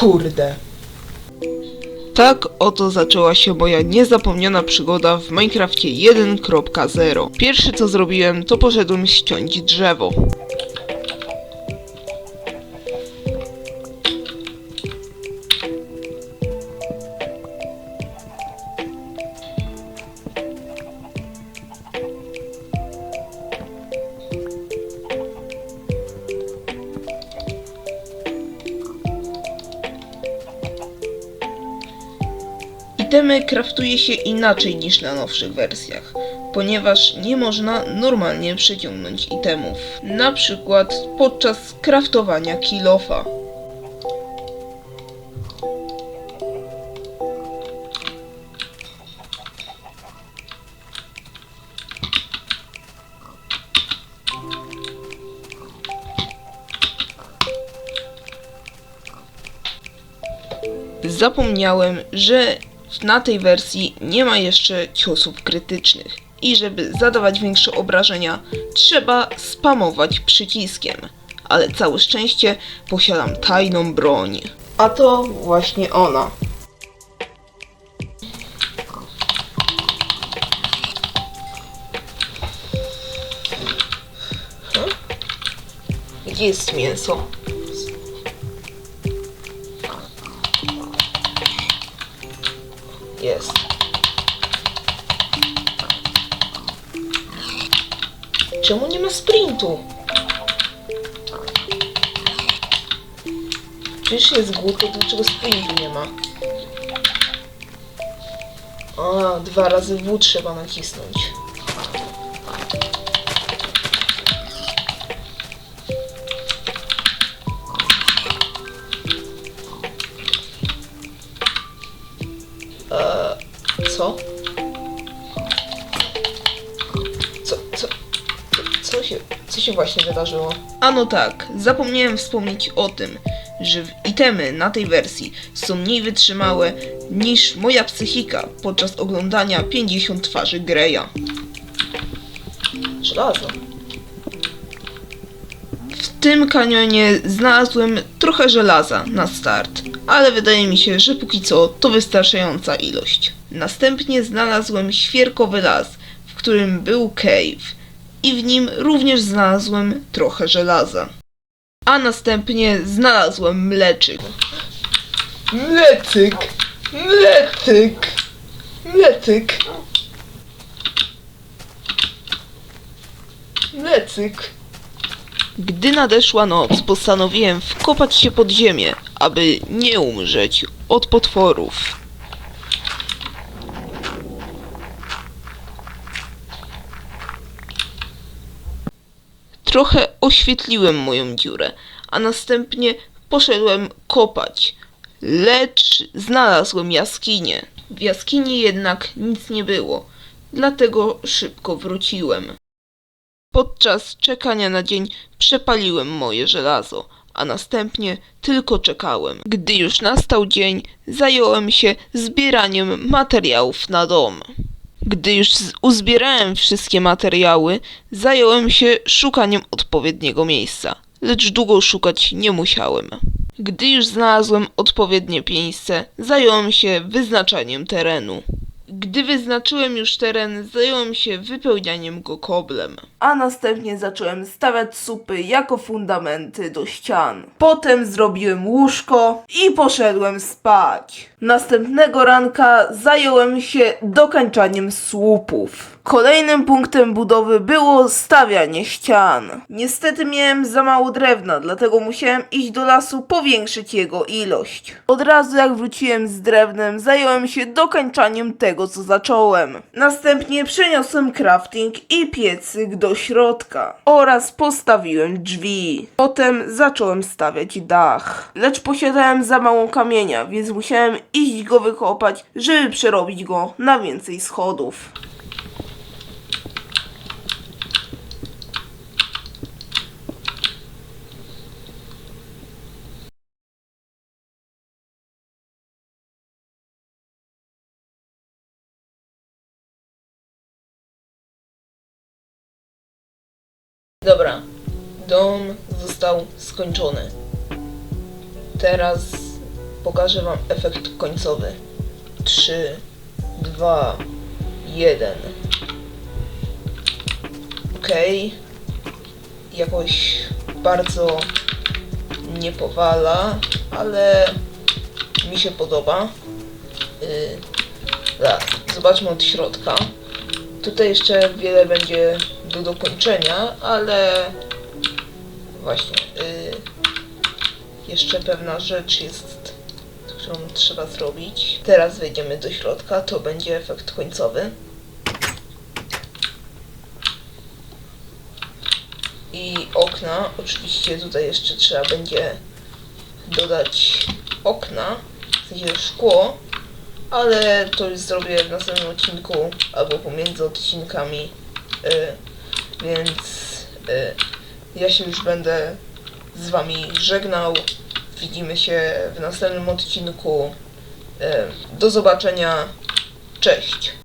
Kurde. Tak oto zaczęła się moja niezapomniana przygoda w Minecrafcie 1.0. Pierwsze co zrobiłem, to poszedłem ściąć drzewo. Itemy kraftuje się inaczej niż na nowszych wersjach, ponieważ nie można normalnie przeciągnąć itemów. Na przykład podczas kraftowania kilofa. Zapomniałem, że na tej wersji nie ma jeszcze ciosów krytycznych i żeby zadawać większe obrażenia, trzeba spamować przyciskiem. Ale całe szczęście posiadam tajną broń. A to właśnie ona. Gdzie jest mięso? Jest. Czemu nie ma sprintu? Przecież jest głód, to dlaczego sprintu nie ma? A, dwa razy W trzeba nacisnąć. Co, się, co się właśnie wydarzyło? Ano tak, zapomniałem wspomnieć o tym, że itemy na tej wersji są mniej wytrzymałe niż moja psychika podczas oglądania 50 twarzy Greya. Żelazo. W tym kanionie znalazłem trochę żelaza na start, ale wydaje mi się, że póki co to wystarczająca ilość. Następnie znalazłem świerkowy las, w którym był cave i w nim również znalazłem trochę żelaza. A następnie znalazłem mleczyk. Mlecyk! Mlecyk! Mlecyk! Mlecyk! Gdy nadeszła noc, postanowiłem wkopać się pod ziemię, aby nie umrzeć od potworów. Trochę oświetliłem moją dziurę, a następnie poszedłem kopać. Lecz znalazłem jaskinię. W jaskini jednak nic nie było, dlatego szybko wróciłem. Podczas czekania na dzień przepaliłem moje żelazo, a następnie tylko czekałem. Gdy już nastał dzień, zająłem się zbieraniem materiałów na dom. Gdy już uzbierałem wszystkie materiały, zająłem się szukaniem odpowiedniego miejsca, lecz długo szukać nie musiałem. Gdy już znalazłem odpowiednie miejsce, zająłem się wyznaczaniem terenu. Gdy wyznaczyłem już teren, zająłem się wypełnianiem go koblem. A następnie zacząłem stawiać supy jako fundamenty do ścian. Potem zrobiłem łóżko i poszedłem spać. Następnego ranka zająłem się dokańczaniem słupów. Kolejnym punktem budowy było stawianie ścian. Niestety miałem za mało drewna, dlatego musiałem iść do lasu powiększyć jego ilość. Od razu jak wróciłem z drewnem, zająłem się dokańczaniem tego, co zacząłem. Następnie przeniosłem crafting i piecyk do środka oraz postawiłem drzwi. Potem zacząłem stawiać dach. Lecz posiadałem za mało kamienia, więc musiałem iść go wykopać, żeby przerobić go na więcej schodów. Dobra, dom został skończony. Teraz pokażę wam efekt końcowy. 3, 2, 1. Okej. Jakoś bardzo nie powala, ale mi się podoba. Yy, zobaczmy od środka. Tutaj jeszcze wiele będzie do dokończenia, ale właśnie yy, jeszcze pewna rzecz jest, którą trzeba zrobić. Teraz wejdziemy do środka, to będzie efekt końcowy. I okna, oczywiście tutaj jeszcze trzeba będzie dodać okna, w sensie szkło, ale to już zrobię w następnym odcinku albo pomiędzy odcinkami, y, więc y, ja się już będę z wami żegnał. Widzimy się w następnym odcinku. Y, do zobaczenia. Cześć.